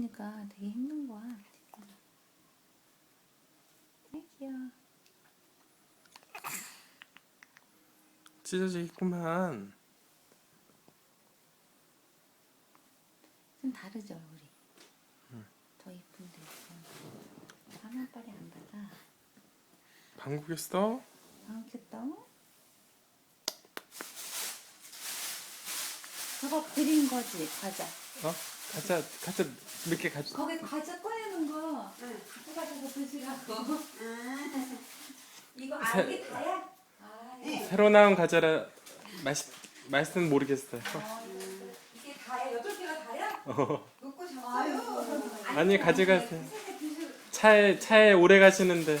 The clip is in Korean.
그러니까 되게 힘든 거야. 아 귀여워. 찢어지겠구만. 좀 다르죠 우리. 더 이쁜데 이거. 화면 빨이 안 받아. 방구겠어? 아 귀엽다. 저거 그린 거지 과자. 어? 가자, 가자, 몇개 가자. 거기 과자 꺼내는 거 갖고 가져서 드시라고. 이거 새- 아 이게 다야? 아 이거 새로 나온 과자라 맛있, 맛은 모르겠어요. 이게 다야? 여덟 개가 다야? 어. 먹고 싶어요. 아니, 가져가세요. 차에, 차에 오래 가시는데.